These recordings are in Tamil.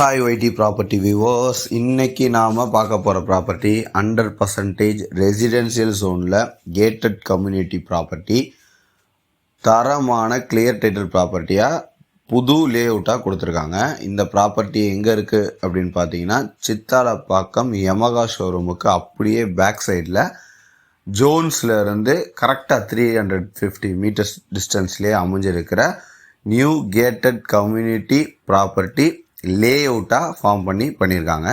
ஹாய் ஒய்டி ப்ராப்பர்ட்டி விவோஸ் இன்றைக்கி நாம் பார்க்க போகிற ப்ராப்பர்ட்டி ஹண்ட்ரட் பர்சன்டேஜ் ரெசிடென்ஷியல் ஜோனில் கேட்டட் கம்யூனிட்டி ப்ராப்பர்ட்டி தரமான கிளியர் டைட்டில் ப்ராப்பர்ட்டியாக புது லே அவுட்டாக கொடுத்துருக்காங்க. இந்த ப்ராப்பர்ட்டி எங்கே இருக்குது அப்படின்னு பார்த்தீங்கன்னா சித்தாலப்பாக்கம் யமகா ஷோரூமுக்கு அப்படியே பேக் சைடில் ஜோன்ஸில் இருந்து கரெக்டாக த்ரீ ஹண்ட்ரட் ஃபிஃப்டி மீட்டர்ஸ் டிஸ்டன்ஸ்லேயே அமைஞ்சிருக்கிற நியூ கேட்டட் கம்யூனிட்டி ப்ராப்பர்ட்டி லே அவுட்டாக ஃபார்ம் பண்ணி பண்ணியிருக்காங்க.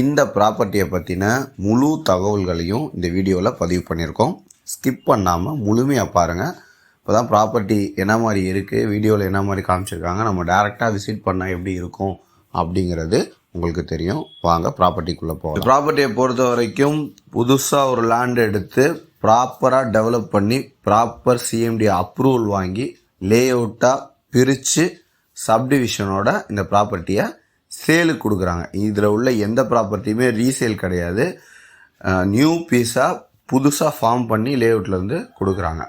இந்த ப்ராப்பர்ட்டியை பற்றின முழு தகவல்களையும் இந்த வீடியோவில் பதிவு பண்ணியிருக்கோம். ஸ்கிப் பண்ணாமல் முழுமையாக பாருங்கள் இப்போ தான் ப்ராப்பர்ட்டி என்ன மாதிரி இருக்குது வீடியோவில் என்ன மாதிரி காமிச்சிருக்காங்க நம்ம டேரெக்டாக விசிட் பண்ணால் எப்படி இருக்கும் அப்படிங்கிறது உங்களுக்கு தெரியும். வாங்க ப்ராப்பர்ட்டிக்குள்ளே போகலாம். ப்ராப்பர்ட்டியை பொறுத்த வரைக்கும் புதுசாக ஒரு லேண்ட் எடுத்து ப்ராப்பராக டெவலப் பண்ணி ப்ராப்பர் சிஎம்டி அப்ரூவல் வாங்கி லே அவுட்டாக பிரித்து சப்டிவிஷனோட இந்த ப்ராப்பர்ட்டியை சேலுக்கு கொடுக்குறாங்க. இதில் உள்ள எந்த ப்ராப்பர்ட்டியுமே ரீசேல் கிடையாது. நியூ பீஸாக புதுசாக ஃபார்ம் பண்ணி லேஅவுட்லேருந்து கொடுக்குறாங்க.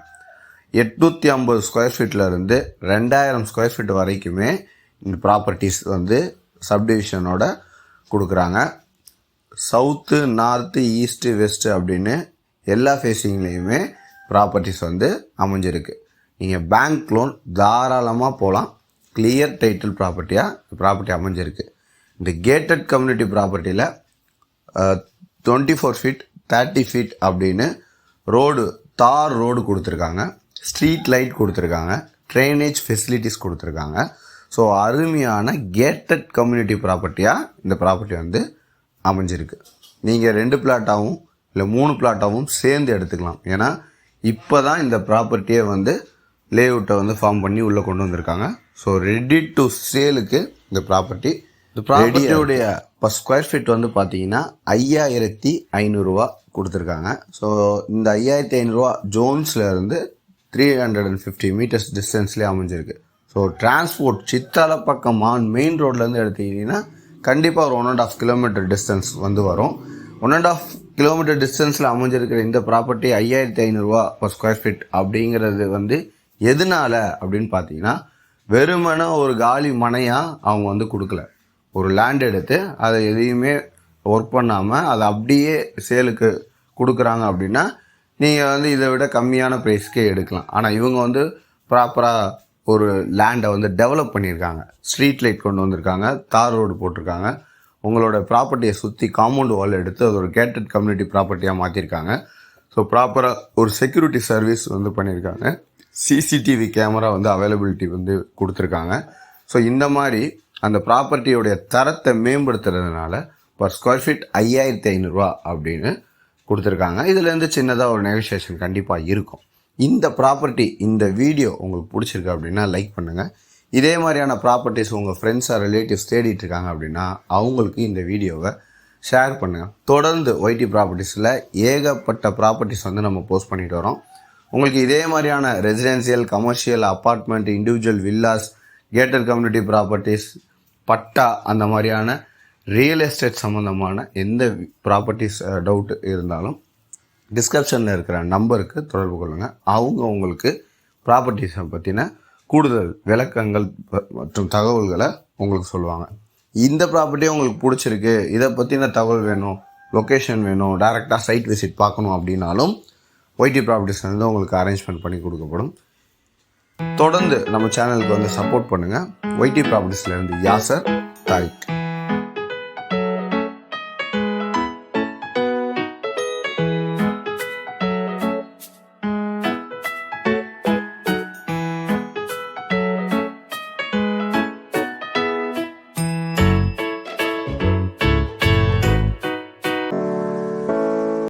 எட்நூற்றி ஐம்பது ஸ்கொயர் ஃபீட்லேருந்து ரெண்டாயிரம் ஸ்கொயர் ஃபீட் வரைக்குமே இந்த ப்ராப்பர்ட்டிஸ் வந்து சப்டிவிஷனோட கொடுக்குறாங்க. சவுத்து நார்த்து ஈஸ்ட்டு வெஸ்ட்டு அப்படின்னு எல்லா ஃபேஸிங்லேயுமே ப்ராப்பர்ட்டிஸ் வந்து அமைஞ்சிருக்கு. நீங்கள் பேங்க் லோன் தாராளமாக போகலாம் கிளியர் டைட்டில் ப்ராப்பர்ட்டியாக ப்ராப்பர்ட்டி அமைஞ்சிருக்கு. இந்த gated community ப்ராப்பர்ட்டியில் twenty four feet thirty feet அப்படின்னு ரோடு தார் ரோடு கொடுத்துருக்காங்க. ஸ்ட்ரீட் லைட் கொடுத்துருக்காங்க. ட்ரைனேஜ் ஃபெசிலிட்டிஸ் கொடுத்துருக்காங்க. ஸோ அருமையான கேட்டட் கம்யூனிட்டி ப்ராப்பர்ட்டியாக இந்த ப்ராப்பர்ட்டி வந்து அமைஞ்சிருக்கு. நீங்கள் ரெண்டு பிளாட்டாகவும் இல்லை மூணு பிளாட்டாகவும் சேர்ந்து எடுத்துக்கலாம். ஏன்னா இப்போ தான் இந்த ப்ராப்பர்ட்டியை வந்து லேஅவுட்டை வந்து ஃபார்ம் பண்ணி உள்ளே கொண்டு வந்திருக்காங்க. ஸோ ரெடி டு சேலுக்கு இந்த ப்ராப்பர்ட்டி இந்த ப்ராப்பர்ட்டியுடைய இப்போ ஸ்கொயர் ஃபீட் வந்து பார்த்தீங்கன்னா ஐயாயிரத்தி ஐநூறுரூவா கொடுத்துருக்காங்க. ஸோ இந்த ஐயாயிரத்தி ஐநூறுரூவா ஜோன்ஸில் இருந்து three hundred and fifty metres டிஸ்டன்ஸ்லேயே அமைஞ்சிருக்கு. ஸோ டிரான்ஸ்போர்ட் சித்தால பக்கம் ஆன் மெயின் ரோட்லேருந்து எடுத்துக்கிட்டிங்கன்னா கண்டிப்பாக ஒரு one and half kilometre distance வந்து வரும். ஒன் அண்ட் ஆஃப் கிலோமீட்டர் டிஸ்டன்ஸில் அமைஞ்சிருக்கிற இந்த ப்ராப்பர்ட்டி ஐயாயிரத்தி ஐநூறுரூவா பர் ஸ்கொயர் ஃபீட் அப்படிங்கிறது வந்து எதனால அப்படின்னு பார்த்தீங்கன்னா வெறுமனே ஒரு காலி மனையாக அவங்க வந்து கொடுக்கல. ஒரு லேண்ட் எடுத்து அதை எதையுமே ஒர்க் பண்ணாமல் அதை அப்படியே சேலுக்கு கொடுக்குறாங்க அப்படின்னா நீங்கள் வந்து இதை விட கம்மியான ப்ரைஸ்க்கே எடுக்கலாம். ஆனால் இவங்க வந்து ப்ராப்பராக ஒரு லேண்டை வந்து டெவலப் பண்ணியிருக்காங்க. ஸ்ட்ரீட் லைட் கொண்டு வந்திருக்காங்க தார் ரோடு போட்டிருக்காங்க. உங்களோட ப்ராப்பர்ட்டியை சுற்றி காம்பவுண்ட் வால் எடுத்து அது ஒரு கேட்டட் கம்யூனிட்டி ப்ராப்பர்ட்டியாக மாற்றிருக்காங்க ஸோ ப்ராப்பராக ஒரு செக்யூரிட்டி சர்வீஸ் வந்து பண்ணியிருக்காங்க. சிசிடிவி கேமரா வந்து அவைலபிலிட்டி வந்து கொடுத்துருக்காங்க. ஸோ இந்த மாதிரி அந்த ப்ராப்பர்ட்டியோடைய தரத்தை மேம்படுத்துறதுனால பர் ஸ்கொயர் ஃபீட் ஐயாயிரத்தி ஐநூறுரூவா அப்படின்னு கொடுத்துருக்காங்க. இதுலேருந்து சின்னதாக ஒரு நெகோஷியேஷன் கண்டிப்பாக இருக்கும். இந்த ப்ராப்பர்ட்டி இந்த வீடியோ உங்களுக்கு பிடிச்சிருக்கு அப்படின்னா லைக் பண்ணுங்கள் இதே மாதிரியான ப்ராப்பர்ட்டிஸ் உங்கள் ஃப்ரெண்ட்ஸாக ரிலேட்டிவ்ஸ் தேடிட்டு இருக்காங்க அப்படின்னா அவங்களுக்கு இந்த வீடியோவை ஷேர் பண்ணுங்கள் தொடர்ந்து ஒய்டி ப்ராப்பர்ட்டிஸில் ஏகப்பட்ட ப்ராப்பர்ட்டிஸ் வந்து நம்ம போஸ்ட் பண்ணிட்டு வரோம். உங்களுக்கு இதே மாதிரியான residential commercial apartment individual villas gated community properties patta அந்த மாதிரியான ரியல் எஸ்டேட் சம்மந்தமான எந்த ப்ராப்பர்ட்டிஸ் டவுட் இருந்தாலும் டிஸ்கிரிப்ஷனில் இருக்கிற நம்பருக்கு தொடர்பு கொள்ளுங்கள் அவங்க உங்களுக்கு ப்ராப்பர்ட்டிஸை பற்றின கூடுதல் விளக்கங்கள் மற்றும் தகவல்களை உங்களுக்கு சொல்லுவாங்க. இந்த ப்ராப்பர்ட்டி உங்களுக்கு பிடிச்சிருக்கு இதை பற்றின தகவல் வேணும் லொக்கேஷன் வேணும் டேரெக்டாக சைட் விசிட் பார்க்கணும் அப்படின்னாலும் ஒய்டி ப்ராப்பர்ட்டிஸ்லேருந்து உங்களுக்கு அரேஞ்ச்மெண்ட் பண்ணி கொடுக்கப்படும். தொடர்ந்து நம்ம சேனலுக்கு வந்து சப்போர்ட் பண்ணுங்கள் ஒய்டி ப்ராப்பர்ட்டிஸ்லேருந்து யாசர் தாரிக்